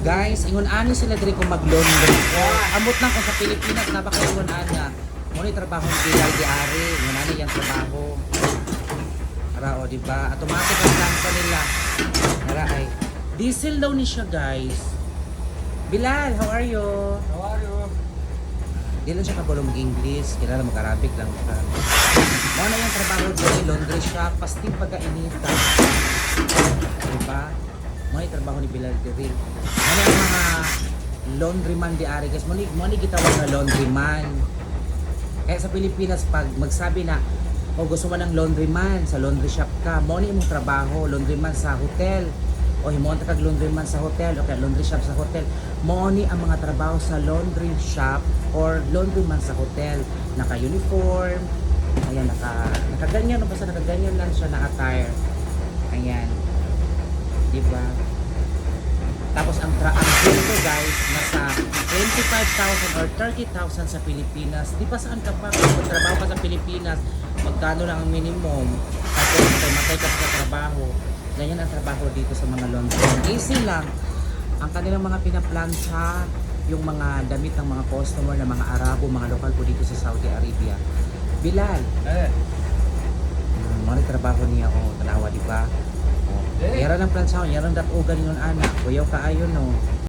Guys, ingon ani sila diri kung mag-laundry. Amot lang ko sa Pilipinas na baka ingon ana. Mo ni trabaho ng Bilal di ari, ingon ani yang trabaho. Ara o di ba? Automatic ang tanka nila. Ara ay diesel daw ni siya, guys. Bilal, how are you? How are you? Di lang siya kabulong English, kilala mag-Arabic lang siya. Mo na yung trabaho diri, laundry shop, pasting pagkainita. Diba? Trabaho ni Bilal diri. Mo na yung mga laundryman di ari? Guys. Mo ni mo ni gitawag na laundryman. Kaya sa Pilipinas pag magsabi na o gusto mo ng laundryman sa laundry shop ka, mo ni imong trabaho, laundryman sa hotel. O himonta kag laundryman sa hotel o kaya laundry shop sa hotel. Mo ang mga trabaho sa laundry shop or laundryman sa hotel. Naka-uniform ayan naka nakaganyan no? Basta nakaganyan lang siya na attire ayan. Di tapos ang sweldo guys nasa 25,000 or 30,000 sa Pilipinas. Di ba saan ka pa? Kung trabaho ka sa Pilipinas magkano lang ang minimum? Tapos matay matay ka sa trabaho. Ganyan ang trabaho dito sa mga laundry easy lang ang kanilang mga pinaplansya yung mga damit ng mga customer ng mga Arabo, mga lokal po dito sa Saudi Arabia. Bilal, Eh, mm, mga trabaho niya? O tanawa di ba? Oh, Eh. Yara ng plansya, yara ng datugan yun anak. Kuyaw ka ayon no.